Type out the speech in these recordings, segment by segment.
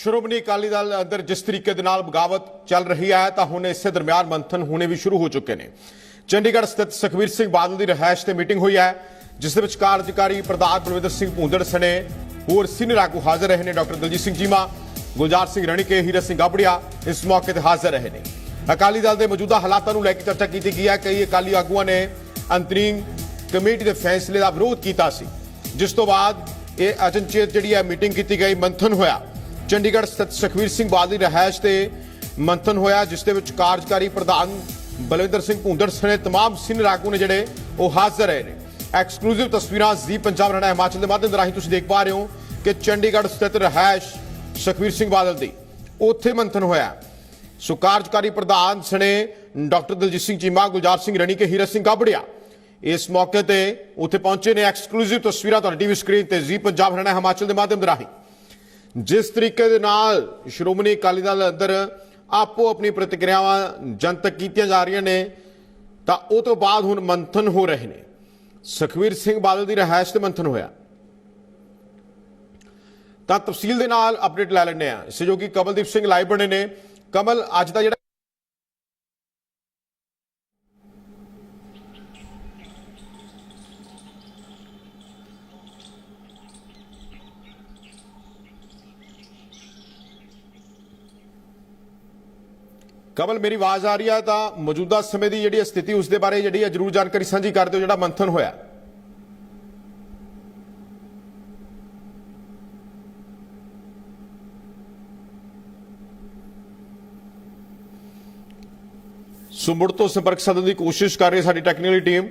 ਸ਼੍ਰੋਮਣੀ ਅਕਾਲੀ ਦਲ ਅੰਦਰ ਜਿਸ ਤਰੀਕੇ ਦੇ ਨਾਲ ਬਗਾਵਤ ਚੱਲ ਰਹੀ ਹੈ, ਤਾਂ ਹੁਣ ਇਸੇ ਦਰਮਿਆਨ ਮੰਥਨ ਹੋਣੇ ਵੀ ਸ਼ੁਰੂ ਹੋ ਚੁੱਕੇ ਨੇ। ਚੰਡੀਗੜ੍ਹ ਸਥਿਤ ਸੁਖਵੀਰ ਸਿੰਘ ਬਾਦਲ ਦੀ ਰਿਹਾਇਸ਼ ਤੇ ਮੀਟਿੰਗ ਹੋਈ ਹੈ, ਜਿਸ ਦੇ ਵਿੱਚ ਕਾਰਜਕਾਰੀ ਪ੍ਰਧਾਨ ਬਲਵਿੰਦਰ ਸਿੰਘ ਭੂੰਦੜ ਸਣੇ, ਹੋਰ ਸੀਨੀਅਰ ਆਗੂ ਹਾਜ਼ਰ ਰਹੇ ਨੇ ਡਾਕਟਰ ਦਲਜੀਤ ਸਿੰਘ ਜੀਮਾ ਗੁਲਜ਼ਾਰ ਸਿੰਘ ਰਣੀਕੇ, ਹੀਰਾ ਸਿੰਘ ਗਾਬੜੀਆ ਇਸ ਮੌਕੇ ਤੇ ਹਾਜ਼ਰ ਰਹੇ ਨੇ। ਅਕਾਲੀ ਦਲ ਦੇ ਮੌਜੂਦਾ ਹਾਲਾਤਾਂ ਨੂੰ ਲੈ ਕੇ ਚਰਚਾ ਕੀਤੀ ਗਈ ਹੈ, ਕਈ ਅਕਾਲੀ ਆਗੂਆਂ ਨੇ ਅੰਤਰੀਮ ਕਮੇਟੀ ਦੇ ਫੈਸਲੇ ਦਾ ਵਿਰੋਧ ਕੀਤਾ ਸੀ, ਜਿਸ ਤੋਂ ਬਾਅਦ ਇਹ ਅਚਨਚੇਤ ਜਿਹੜੀ ਹੈ ਮੀਟਿੰਗ ਕੀਤੀ ਗਈ, ਮੰਥਨ ਹੋਇਆ। ਚੰਡੀਗੜ੍ਹ ਸਥਿਤ ਸੁਖਵੀਰ ਸਿੰਘ ਬਾਦਲ ਦੀ ਰਿਹਾਇਸ਼ ਤੇ ਮੰਥਨ ਹੋਇਆ ਜਿਸ ਦੇ ਵਿੱਚ ਕਾਰਜਕਾਰੀ ਪ੍ਰਧਾਨ ਬਲਵਿੰਦਰ ਸਿੰਘ ਭੁੰਦੜ ਸਣੇ तमाम ਸੀਨੀਅਰ ਆਗੂ ਨੇ ਜਿਹੜੇ ਉਹ ਹਾਜ਼ਰ ਰਹੇ ਨੇ ਐਕਸਕਲੂਸਿਵ ਤਸਵੀਰਾਂ ਜ਼ੀ ਪੰਜਾਬ ਰਣਾ ਹਿਮਾਚਲ ਦੇ ਮਾਧਿਅਮ ਰਾਹੀਂ ਤੁਸੀਂ ਦੇਖ ਪਾ ਰਹੇ ਹੋ ਕਿ ਚੰਡੀਗੜ੍ਹ ਸਥਿਤ ਰਿਹਾਇਸ਼ ਸੁਖਵੀਰ ਸਿੰਘ ਬਾਦਲ ਦੀ ਉੱਥੇ ਮੰਥਨ ਹੋਇਆ ਸੋ ਕਾਰਜਕਾਰੀ ਪ੍ਰਧਾਨ ਸਣੇ ਡਾਕਟਰ ਦਲਜੀਤ ਸਿੰਘ ਚੀਮਾ ਗੁਲਜ਼ਾਰ ਸਿੰਘ ਰਣੀ ਕੇ ਹੀਰਾ ਸਿੰਘ ਗਾਬੜੀਆ ਇਸ ਮੌਕੇ ਤੇ ਉੱਥੇ ਪਹੁੰਚੇ ਨੇ ਐਕਸਕਲੂਸਿਵ ਤਸਵੀਰਾਂ ਤੁਹਾਡੀ ਟੀਵੀ ਸਕਰੀਨ ਤੇ ਜ਼ੀ ਪੰਜਾਬ ਹਰਿਆਣਾ ਹਿਮਾਚਲ ਦੇ ਮਾਧਿਅਮ ਰਾਹੀਂ ਜਿਸ ਤਰੀਕੇ ਦੇ ਨਾਲ ਸ਼੍ਰੋਮਣੀ ਅਕਾਲੀ ਦਲ ਅੰਦਰ ਆਪੋ ਆਪਣੀ ਪ੍ਰਤੀਕਿਰਿਆਵਾਂ ਜਨਤਕ ਕੀਤੀਆਂ ਜਾ ਰਹੀਆਂ ਨੇ, ਤਾਂ ਉਹ ਤੋਂ ਬਾਅਦ ਹੁਣ ਮੰਥਨ ਹੋ ਰਹੇ ਨੇ। ਸੁਖਵੀਰ ਸਿੰਘ ਬਾਦਲ ਦੀ ਰਿਹਾਇਸ਼ ਤੇ ਮੰਥਨ ਹੋਇਆ। ਤਾਂ ਤਫਸੀਲ ਦੇ ਨਾਲ ਅਪਡੇਟ ਲੈ ਲੈਣੇ ਆ ਸਹਿਯੋਗੀ ਕਮਲਦੀਪ ਸਿੰਘ ਲਾਈਵ ਬਣੇ ਨੇ। ਕਮਲ, ਅੱਜ ਦਾ ਜਿਹੜਾ ਕਮਲ, ਮੇਰੀ ਆਵਾਜ਼ ਆ ਰਹੀ ਹੈ ਤਾਂ ਮੌਜੂਦਾ ਸਮੇਂ ਦੀ ਜਿਹੜੀ ਸਥਿਤੀ ਉਸ ਦੇ ਬਾਰੇ ਜਿਹੜੀ ਹੈ ਜਰੂਰ ਜਾਣਕਾਰੀ ਸਾਂਝੀ ਕਰ ਦਿਓ, ਜਿਹੜਾ ਮੰਥਨ ਹੋਇਆ। ਸੁਮੜ ਤੋਂ ਸੰਪਰਕ ਸਾਧਨ ਦੀ ਕੋਸ਼ਿਸ਼ ਕਰ ਰਹੀ ਸਾਡੀ ਟੈਕਨੀਕਲ ਟੀਮ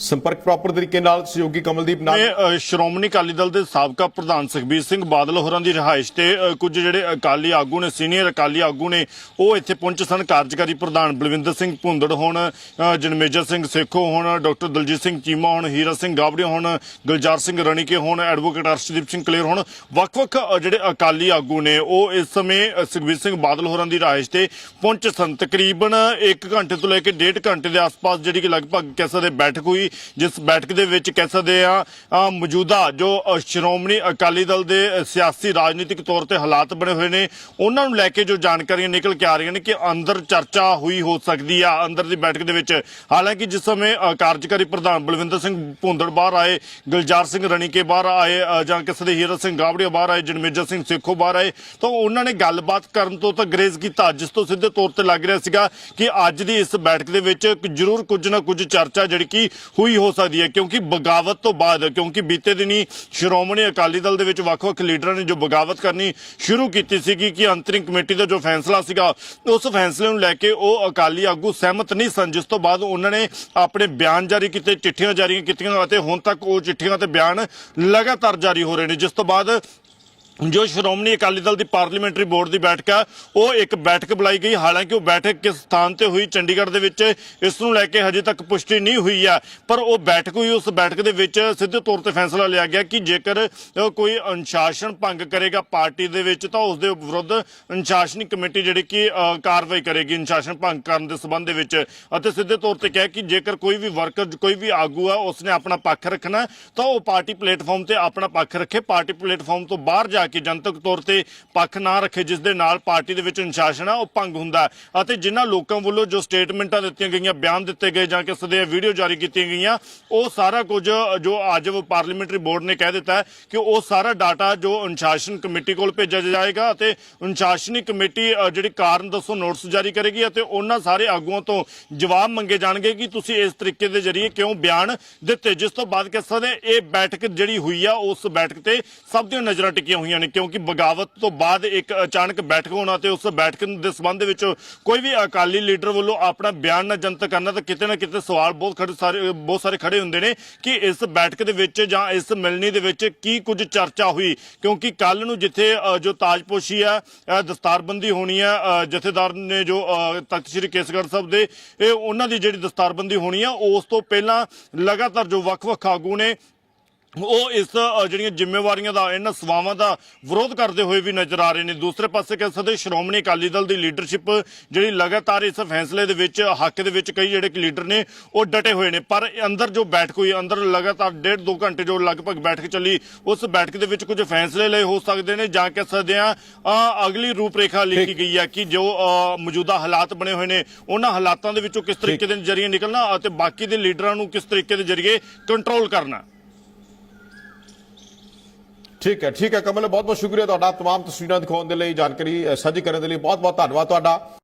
ਸੰਪਰਕ ਪ੍ਰੋਪਰ ਤਰੀਕੇ ਨਾਲ ਸਹਿਯੋਗੀ ਕਮਲਦੀਪ ਨਾਲ। ਇਹ ਸ਼੍ਰੋਮਣੀ ਅਕਾਲੀ ਦਲ ਦੇ ਸਾਬਕਾ ਪ੍ਰਧਾਨ ਸੁਖਬੀਰ ਸਿੰਘ ਬਾਦਲ ਹੋਰਾਂ ਦੀ ਰਿਹਾਇਸ਼ ਤੇ ਕੁਝ ਜਿਹੜੇ ਅਕਾਲੀ ਆਗੂ ਨੇ ਸੀਨੀਅਰ ਅਕਾਲੀ ਆਗੂ ਨੇ ਉਹ ਇੱਥੇ ਪਹੁੰਚੇ ਸਨ। ਕਾਰਜਕਾਰੀ ਪ੍ਰਧਾਨ ਬਲਵਿੰਦਰ ਸਿੰਘ ਭੁੰਦੜ ਹੋਣ ਅ, ਜਨਮੇਜਰ ਸਿੰਘ ਸੇਖੋ ਹੋਣ ਡਾਕਟਰ ਦਲਜੀਤ ਸਿੰਘ ਚੀਮਾ ਹੋਣ ਹੀਰਾ ਸਿੰਘ ਗਾਬੜੀਆ ਹੋਣ ਗੁਲਜ਼ਾਰ ਸਿੰਘ ਰਣੀਕੇ ਹੋਣ ਐਡਵੋਕੇਟ ਅਰਸ਼ਦੀਪ ਸਿੰਘ ਕਲੇਰ ਹੋਣ। ਵੱਖ-ਵੱਖ ਜਿਹੜੇ ਅਕਾਲੀ ਆਗੂ ਨੇ ਉਹ ਇਸ ਸਮੇਂ ਸੁਖਬੀਰ ਸਿੰਘ ਬਾਦਲ ਹੋਰਾਂ ਦੀ ਰਿਹਾਇਸ਼ ਤੇ ਪਹੁੰਚੇ ਸਨ। ਤਕਰੀਬਨ 1 ਘੰਟੇ ਤੋਂ ਲੈ ਕੇ 1.5 ਘੰਟੇ ਦੇ ਆਸ-ਪਾਸ ਜਿਹੜੀ ਕਿ ਲਗਭਗ ਕਹਿ ਸਕਦੇ ਬੈਠਕ ਹੋਈ ਜਿਸ ਬੈਠਕ ਦੇ ਵਿੱਚ ਕਹਿ ਸਕਦੇ ਆ ਮੌਜੂਦਾ ਜੋ ਸ਼੍ਰੋਮਣੀ ਅਕਾਲੀ ਦਲ ਦੇ ਸਿਆਸੀ ਰਾਜਨੀਤਿਕ ਤੌਰ ਤੇ ਹਾਲਾਤ ਬਣੇ ਹੋਏ ਨੇ, ਉਹਨਾਂ ਨੂੰ ਲੈ ਕੇ ਜੋ ਜਾਣਕਾਰੀਆਂ ਨਿਕਲ ਕੇ ਆ ਰਹੀਆਂ ਨੇ ਕਿ ਅੰਦਰ ਚਰਚਾ ਹੋਈ ਹੋ ਸਕਦੀ ਆ, ਅੰਦਰ ਦੀ ਬੈਠਕ ਦੇ ਵਿੱਚ। ਹਾਲਾਂਕਿ ਜਿਸ ਸਮੇਂ ਕਾਰਜਕਾਰੀ ਪ੍ਰਧਾਨ ਬਲਵਿੰਦਰ ਸਿੰਘ ਭੁੰਦੜ ਬਾਹਰ ਆਏ, ਗੁਲਜ਼ਾਰ ਸਿੰਘ ਰਣੀਕੇ ਬਾਹਰ ਆਏ ਜਾਂ ਕਿਸੇ ਦੇ ਹੀਰਾ ਸਿੰਘ ਗਾਬੜੀਆ ਬਾਹਰ ਆਏ ਜਨਮੇਜਰ ਸਿੰਘ ਸੇਖੋ ਬਾਹਰ ਆਏ, ਤਾਂ ਉਹਨਾਂ ਨੇ ਗੱਲਬਾਤ ਕਰਨ ਤੋਂ ਤਾਂ ਗਰੇਜ਼ ਕੀਤਾ, ਜਿਸ ਤੋਂ ਸਿੱਧੇ ਤੌਰ ਤੇ ਲੱਗ ਰਿਹਾ ਸੀਗਾ ਕਿ ਅੱਜ ਦੀ ਇਸ ਬੈਠਕ ਦੇ ਵਿੱਚ ਜ਼ਰੂਰ ਕੁਝ ਨਾ ਕੁਝ ਚਰਚਾ ਜਿਹੜੀ ਕਿ ਹੋਈ ਹੋ ਸਕਦੀ ਹੈ, ਕਿਉਂਕਿ ਬਗਾਵਤ ਤੋਂ ਬਾਅਦ, ਕਿਉਂਕਿ ਬੀਤੇ ਦਿਨੀ ਸ਼੍ਰੋਮਣੀ ਅਕਾਲੀ ਦਲ ਦੇ ਵਿੱਚ ਵੱਖ-ਵੱਖ ਲੀਡਰਾਂ ਨੇ ਜੋ ਬਗਾਵਤ ਕਰਨੀ ਸ਼ੁਰੂ ਕੀਤੀ ਸੀਗੀ ਕਿ ਅੰਤਰਿੰਗ ਕਮੇਟੀ ਦਾ ਜੋ ਫੈਸਲਾ ਸੀਗਾ, ਉਸ ਫੈਸਲੇ ਨੂੰ ਲੈ ਕੇ ਉਹ ਅਕਾਲੀ ਆਗੂ ਸਹਿਮਤ ਨਹੀਂ ਸਨ, ਜਿਸ ਤੋਂ ਬਾਅਦ ਉਹਨਾਂ ਨੇ ਆਪਣੇ ਬਿਆਨ ਜਾਰੀ ਕੀਤੇ, ਚਿੱਠੀਆਂ ਜਾਰੀ ਕੀਤੀਆਂ ਅਤੇ ਹੁਣ ਤੱਕ ਉਹ ਚਿੱਠੀਆਂ ਤੇ ਬਿਆਨ ਲਗਾਤਾਰ ਜਾਰੀ ਹੋ ਰਹੇ ਨੇ। ਜਿਸ ਤੋਂ ਬਾਅਦ ਜੋ ਸ਼੍ਰੋਮਣੀ ਅਕਾਲੀ ਦਲ ਦੀ ਪਾਰਲੀਮੈਂਟਰੀ ਬੋਰਡ ਦੀ ਬੈਠਕ ਆ, ਉਹ ਇੱਕ ਬੈਠਕ ਬੁਲਾਈ ਗਈ। ਹਾਲਾਂਕਿ ਉਹ ਬੈਠਕ ਕਿਸ ਸਥਾਨ ਤੇ ਹੋਈ? ਚੰਡੀਗੜ੍ਹ ਦੇ ਵਿੱਚ ਇਸ ਨੂੰ ਲੈ ਕੇ ਹਜੇ ਤੱਕ ਪੁਸ਼ਟੀ ਨਹੀਂ ਹੋਈ ਆ। ਪਰ ਉਹ ਬੈਠਕ ਹੋਈ, ਉਸ ਬੈਠਕ ਦੇ ਵਿੱਚ ਸਿੱਧੇ ਤੌਰ ਤੇ ਫੈਸਲਾ ਲਿਆ ਗਿਆ ਕਿ ਜੇਕਰ ਕੋਈ ਅਨੁਸ਼ਾਸਨ ਭੰਗ ਕਰੇਗਾ ਪਾਰਟੀ ਦੇ ਵਿੱਚ, ਤਾਂ ਉਸ ਦੇ ਵਿਰੁੱਧ ਅਨੁਸ਼ਾਸਨੀ ਕਮੇਟੀ ਜਿਹੜੀ ਕਿ ਕਾਰਵਾਈ ਕਰੇਗੀ, ਅਨੁਸ਼ਾਸਨ ਭੰਗ ਕਰਨ ਦੇ ਸਬੰਧ ਦੇ ਵਿੱਚ। ਅਤੇ ਸਿੱਧੇ ਤੌਰ ਤੇ ਕਿਹਾ ਕਿ ਜੇਕਰ ਕੋਈ ਵੀ ਵਰਕਰ, ਕੋਈ ਵੀ ਆਗੂ ਆ, ਉਸਨੇ ਆਪਣਾ ਪੱਖ ਰੱਖਣਾ, ਤਾਂ ਉਹ ਪਾਰਟੀ ਪਲੇਟਫਾਰਮ ਤੇ ਆਪਣਾ ਪੱਖ ਰੱਖੇ। ਪਾਰਟੀ ਪਲੇਟਫਾਰਮ ਤੋਂ ਬਾਹਰ ਜਾ ਕੇ ਜਨਤਕ ਤੌਰ ਤੇ ਪੱਖ ਨਾ ਰੱਖੇ ਜਿਸ ਦੇ ਨਾਲ ਪਾਰਟੀ ਦੇ ਵਿੱਚ ਅਨੁਸ਼ਾਸਨ ਆ, ਉਹ ਭੰਗ ਹੁੰਦਾ ਅਤੇ ਜਿਨ੍ਹਾਂ ਲੋਕਾਂ ਵੱਲੋਂ ਜੋ ਸਟੇਟਮੈਂਟਾਂ ਦਿੱਤੀਆਂ ਗਈਆਂ, ਬਿਆਨ ਦਿੱਤੇ ਗਏ ਜਾਂ ਕਿਸੇ ਦੇ ਵੀਡੀਓ ਜਾਰੀ ਕੀਤੀਆਂ ਗਈਆਂ, ਉਹ ਸਾਰਾ ਕੁਝ ਜੋ ਅੱਜ ਉਹ ਪਾਰਲੀਮੈਂਟਰੀ ਬੋਰਡ ਨੇ ਕਹਿ ਦਿੱਤਾ ਕਿ ਉਹ ਸਾਰਾ ਡਾਟਾ ਜੋ ਅਨੁਸ਼ਾਸਨ ਕਮੇਟੀ ਕੋਲ ਭੇਜਿਆ ਜਾਏਗਾ ਅਤੇ ਅਨੁਸ਼ਾਸਨੀ ਕਮੇਟੀ ਜਿਹੜੀ ਕਾਰਨ ਦੱਸੋ, ਨੋਟਿਸ ਜਾਰੀ ਕਰੇਗੀ ਅਤੇ ਉਹਨਾਂ ਸਾਰੇ ਆਗੂਆਂ ਤੋਂ ਜਵਾਬ ਮੰਗੇ ਜਾਣਗੇ ਕਿ ਤੁਸੀਂ ਇਸ ਤਰੀਕੇ ਦੇ ਜ਼ਰੀਏ ਕਿਉਂ ਬਿਆਨ ਦਿੱਤੇ। ਜਿਸ ਤੋਂ ਬਾਅਦ ਕਹਿ ਸਕਦੇ ਇਹ ਬੈਠਕ ਜਿਹੜੀ ਹੋਈ ਆ, ਉਸ ਬੈਠਕ ਤੇ ਸਭ ਦੀਆਂ ਨਜ਼ਰਾਂ ਟਿਕੀਆਂ ਹੋਈਆਂ ਨੇ ਕਿਉਂਕਿ ਬਗਾਵਤ ਤੋਂ ਬਾਅਦ ਇੱਕ ਅਚਾਨਕ ਬੈਠਕ ਹੋਣਾ ਤੇ ਉਸ ਬੈਠਕ ਦੇ ਸੰਬੰਧ ਵਿੱਚ ਕੋਈ ਵੀ ਅਕਾਲੀ ਲੀਡਰ ਵੱਲੋਂ ਆਪਣਾ ਬਿਆਨ ਨਾ ਜਨਤਕ ਕਰਨਾ ਤਾਂ ਕਿਤੇ ਨਾ ਕਿਤੇ ਸਵਾਲ ਬਹੁਤ ਖੜੇ ਸਾਰੇ ਬਹੁਤ ਸਾਰੇ ਖੜੇ ਹੁੰਦੇ ਨੇ ਕਿ ਇਸ ਬੈਠਕ ਦੇ ਵਿੱਚ ਜਾਂ ਇਸ ਮਿਲਣੀ ਦੇ ਵਿੱਚ ਕੀ ਕੁਝ ਚਰਚਾ ਹੋਈ? ਕਿਉਂਕਿ ਕੱਲ ਨੂੰ ਜਿੱਥੇ ਜੋ ਤਾਜਪੋਸ਼ੀ ਆ ਦਸਤਾਰਬੰਦੀ ਹੋਣੀ ਆ ਅ, ਜਥੇਦਾਰ ਨੇ ਜੋ ਤਖਤ ਸ੍ਰੀ ਕੇਸਗੜ੍ਹ ਸਾਹਿਬ ਦੇ ਇਹ ਉਹਨਾਂ ਦੀ ਜਿਹੜੀ ਦਸਤਾਰਬੰਦੀ ਹੋਣੀ ਆ ਉਸ ਤੋਂ ਪਹਿਲਾਂ ਲਗਾਤਾਰ ਜੋ ਵੱਖ-ਵੱਖ ਆਗੂ ਨੇ ਉਹ ਇਸ ਜਿਹੜੀਆਂ ਜ਼ਿੰਮੇਵਾਰੀਆਂ ਦਾ ਇਹਨਾਂ ਸਵਾਵਾਂ ਦਾ ਵਿਰੋਧ ਕਰਦੇ ਹੋਏ ਵੀ ਨਜ਼ਰ ਆ ਰਹੇ ਨੇ। ਦੂਸਰੇ ਪਾਸੇ ਕਹਿ ਸਕਦੇ ਸ਼੍ਰੋਮਣੀ ਅਕਾਲੀ ਦਲ ਦੀ ਲੀਡਰਸ਼ਿਪ ਜਿਹੜੀ ਲਗਾਤਾਰ ਇਸ ਫੈਸਲੇ ਦੇ ਵਿੱਚ ਹੱਕ ਦੇ ਵਿੱਚ ਕਈ ਜਿਹੜੇ ਲੀਡਰ ਨੇ ਉਹ ਡਟੇ ਹੋਏ ਨੇ। ਪਰ ਅੰਦਰ ਜੋ ਬੈਠਕ ਹੋਈ ਅੰਦਰ ਲਗਾਤਾਰ ਡੇਢ ਦੋ ਘੰਟੇ ਜੋ ਲਗਭਗ ਬੈਠਕ ਚੱਲੀ ਉਸ ਬੈਠਕ ਦੇ ਵਿੱਚ ਕੁਝ ਫੈਸਲੇ ਲਏ ਹੋ ਸਕਦੇ ਨੇ ਜਾਂ ਕਹਿ ਸਕਦੇ ਆ ਅਗਲੀ ਰੂਪਰੇਖਾ ਲਿਖੀ ਗਈ ਹੈ ਕਿ ਜੋ ਮੌਜੂਦਾ ਹਾਲਾਤ ਬਣੇ ਹੋਏ ਨੇ ਉਹਨਾਂ ਹਾਲਾਤਾਂ ਦੇ ਵਿੱਚੋਂ ਕਿਸ ਤਰੀਕੇ ਦੇ ਜ਼ਰੀਏ ਨਿਕਲਣਾ ਅਤੇ ਬਾਕੀ ਦੇ ਲੀਡਰਾਂ ਨੂੰ ਕਿਸ ਤਰੀਕੇ ਦੇ ਜ਼ਰੀਏ ਕੰਟਰੋਲ ਕਰਨਾ। ਠੀਕ ਹੈ ਠੀਕ ਹੈ ਕਮਲ ਬਹੁਤ ਬਹੁਤ ਸ਼ੁਕਰੀਆ ਤੁਹਾਡਾ तमाम ਤਸਵੀਰਾਂ ਦਿਖਾਉਣ ਦੇ ਲਈ ਜਾਣਕਾਰੀ ਅ, ਸਾਂਝੀ ਕਰਨ ਦੇ ਲਈ ਬਹੁਤ ਬਹੁਤ ਧੰਨਵਾਦ ਤੁਹਾਡਾ